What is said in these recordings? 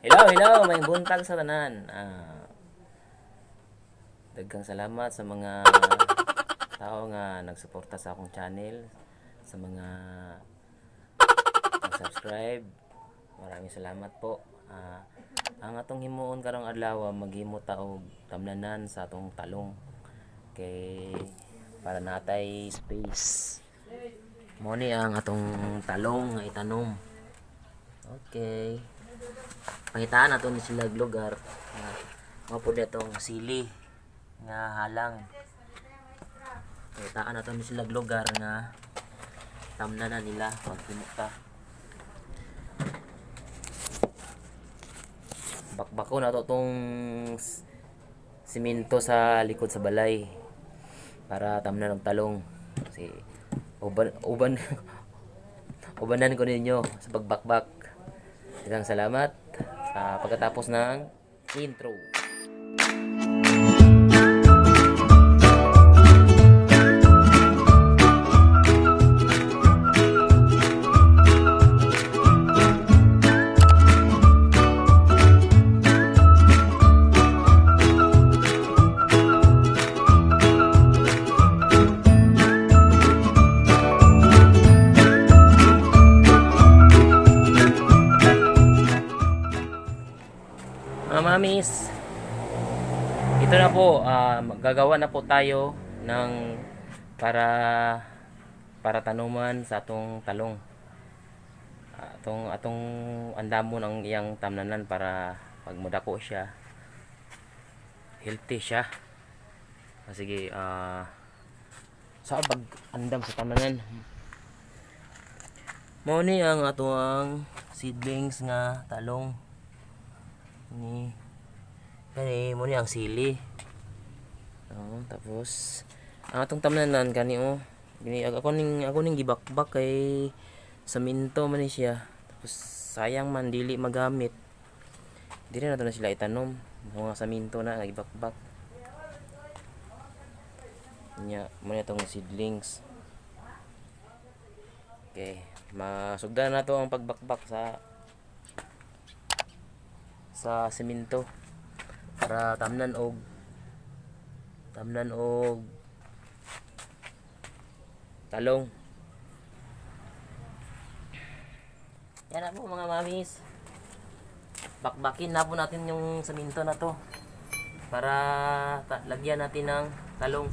Hello, hello, may buntag sa tanan. Ah, daghang salamat sa mga tao nga nagsuporta sa akong channel, sa mga subscribe. Maraming salamat po. Ah, ang atong himuon karong adlaw maghimo ta og tamnanan sa atong talong kay para natay space. Mo ni ang atong talong nga itanom. Okay. Pangitaan nato ni sila lugar nga mga po itong sili nga halang. Pangitaan nato ni sila lugar nga tamna na nila pag ta. Bakbako na to tong simento sa likod sa balay para tamna ng talong. Kasi uban uban ubanan ko ninyo sa pagbakbak. Daghang salamat. Ah, pagkatapos ng intro. Po, ah, gagawa na po tayo ng para para tanuman sa atong talong. Atong atong andamon ang iyang tamnanan para pag mudako siya healthy siya. Ah, sige, ah sa pag andam sa tamnanan. Mao ni ang atong seedlings nga talong ni kani mo ni ang sili oh, tapos ang atong tamnanan kani oh. Gini ako ning ako ning gibakbak kay sa minto man siya. Tapos sayang man dili magamit. Dili na to na sila itanom. Mga sa minto na nagibakbak. Nya mo ni itong seedlings. Okay masugdan na to ang pagbakbak sa sa semento para tamnan og tamnan og talong. Yan na po mga mamis. Bakbakin na po natin yung semento na to para lagyan natin ng talong.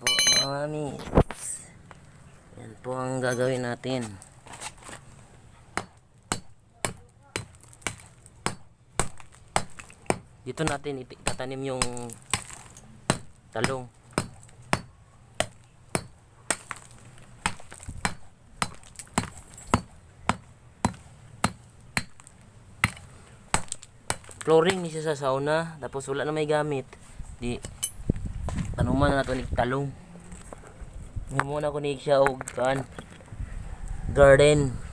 Po mga mamis. Yan po ang gagawin natin. Dito natin iti- tatanim yung talong. Flooring ni siya sa sauna, tapos wala na may gamit. Di tanuman na nato ni talong. Muna ko ni siya og kan garden.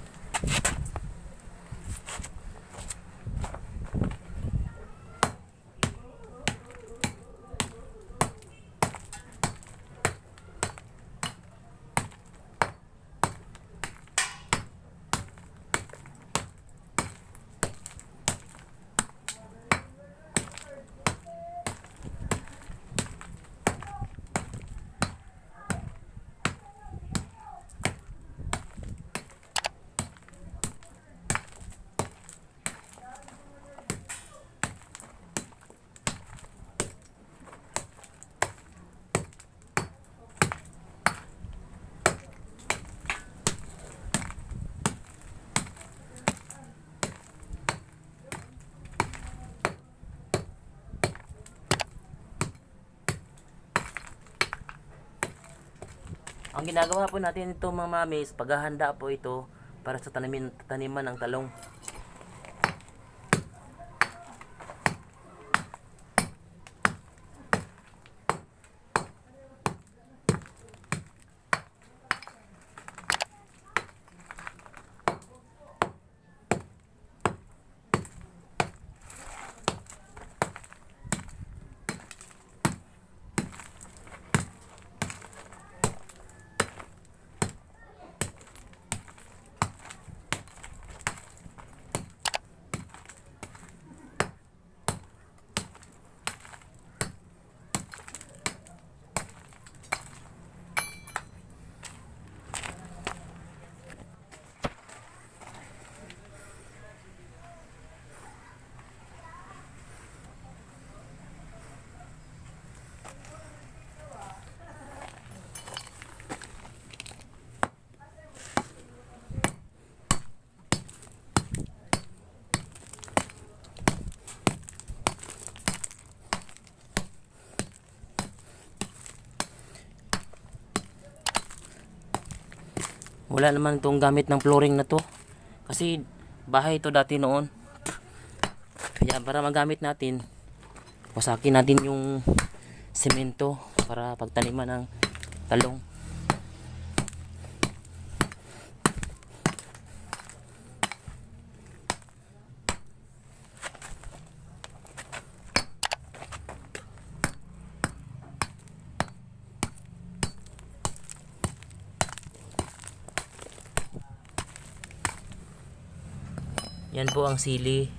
Ang ginagawa po natin ito mga mamis, paghahanda po ito para sa tanimin, taniman ng talong. Wala naman itong gamit ng flooring na to. Kasi bahay ito dati noon. Kaya para magamit natin, wasakin natin yung semento para pagtaniman ng talong. Yan po ang sili.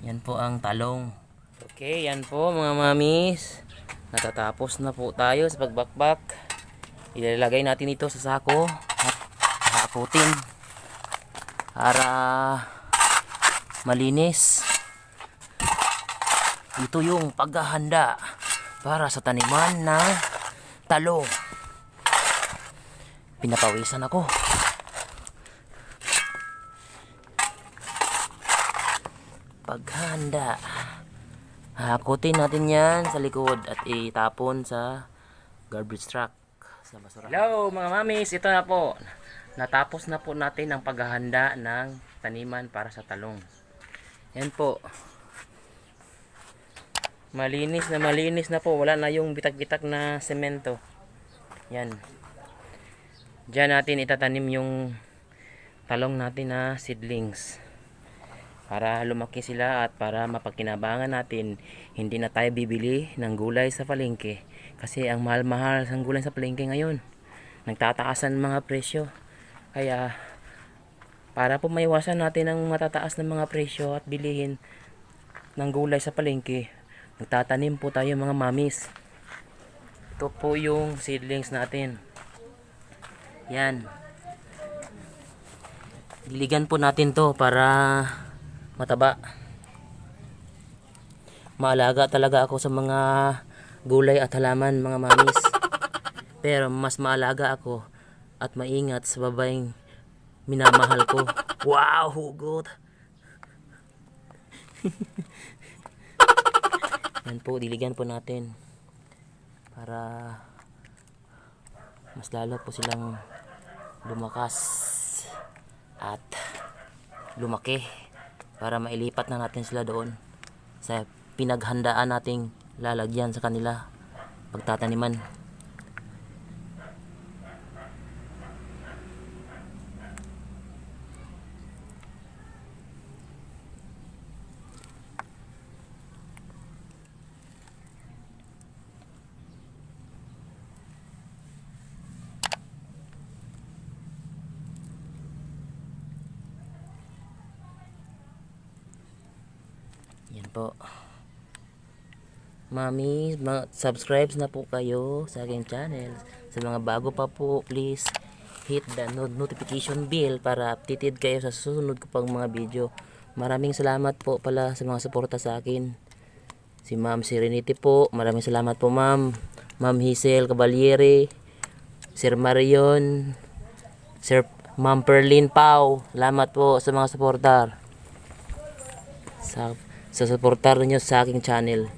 Yan po ang talong. Okay, yan po mga mamis. Natatapos na po tayo sa pagbakbak. Ilalagay natin ito sa sako at hakutin para malinis. Ito yung paghahanda para sa taniman ng talong. Pinapawisan ako. Paghanda. Hakutin natin yan sa likod at itapon sa garbage truck sa basura. Hello mga mamis, ito na po. Natapos na po natin ang paghahanda ng taniman para sa talong. Yan po. Malinis na malinis na po. Wala na yung bitak-bitak na semento. Yan. Diyan natin itatanim yung talong natin na seedlings para lumaki sila at para mapagkinabangan natin hindi na tayo bibili ng gulay sa palengke. Kasi ang mahal-mahal ng gulay sa palengke ngayon nagtataasan mga presyo. Kaya para po maiwasan natin ang matataas ng mga presyo at bilihin ng gulay sa palengke nagtatanim po tayo mga mamis. Ito po yung seedlings natin. Yan. Diligan po natin to para mataba. Maalaga talaga ako sa mga gulay at halaman mga mamis. Pero mas maalaga ako at maingat sa babaeng minamahal ko. Wow, hugot! Yan po, diligan po natin para mas lalo po silang lumakas at lumaki para mailipat na natin sila doon sa pinaghandaan nating lalagyan sa kanila pagtataniman po. Mami, mga subscribes na po kayo sa aking channel. Sa mga bago pa po, please hit the no- notification bell para updated kayo sa susunod ko pang mga video. Maraming salamat po pala sa mga suporta sa akin. Si Ma'am Serenity po, maraming salamat po Ma'am. Ma'am Hazel Caballere, Sir Marion, Sir Ma'am Perlin Pau. Salamat po sa mga suportar sa sa suportar ninyo sa aking channel.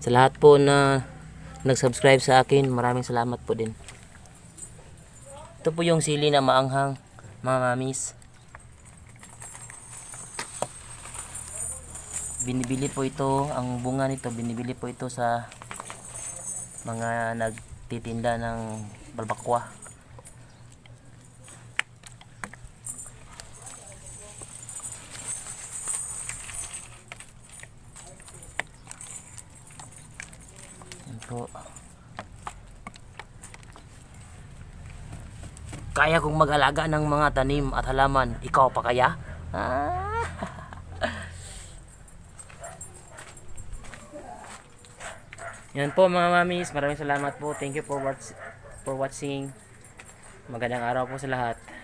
Sa lahat po na nag-subscribe sa akin, maraming salamat po din. Ito po yung sili na maanghang, mga mamis. Binibili po ito, ang bunga nito, binibili po ito sa mga nagtitinda ng balbakwa. Kaya kong mag-alaga ng mga tanim at halaman. Ikaw pa kaya? Ah. Yan po mga mamis. Maraming salamat po. Thank you for, watch, for watching. Magandang araw po sa lahat.